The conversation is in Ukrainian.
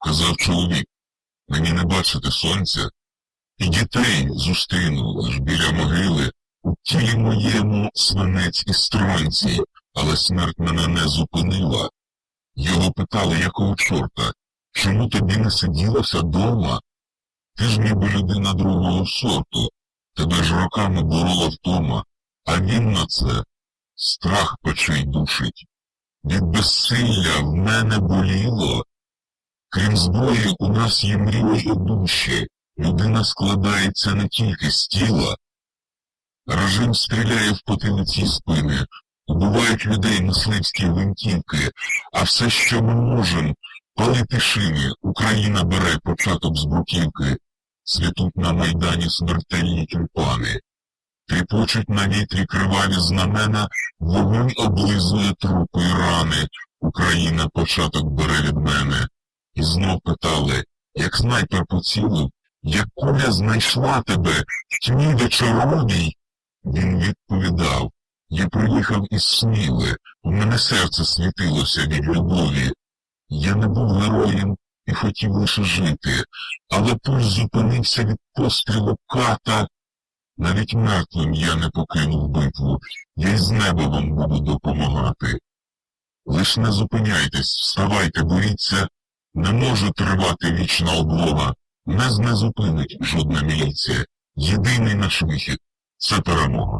казав чоловік, мені не бачити сонця, і дітей зустріну лиш біля могили, у тілі моєму свинець і стронцій, але смерть мене не зупинила. Його питали, якого чорта, чому тобі не сиділося дома? Ти ж ніби людина другого сорту, тебе ж роками борола втома, а він на це страх печей душить. Від безсилля в мене боліло. Крім зброї, у нас є мрії душі. Людина складається не тільки з тіла. Режим стріляє в потилиці спини, убивають людей мисливські гвинтівки, а все, що ми можемо, палити шини, Україна бере початок з бруківки, світуть на майдані смертельні тюльпани. Тріпочуть на вітрі криваві знамена, вогонь облизує трупи і рани, Україна початок бере від Знов питали, як снайпер поцілив, як куля знайшла тебе в тьмі? Він відповідав, я приїхав із Сміли, у мене серце світилося від любові. Я не був героєм і хотів лише жити, але пульс зупинився від пострілу ката. Навіть мертвим я не покинув битву, я й з неба вам буду допомагати. Лиш не зупиняйтесь, вставайте, боріться, не може тривати вічна облога, нас не зупинить жодна міліція. Єдиний наш вихід це перемога.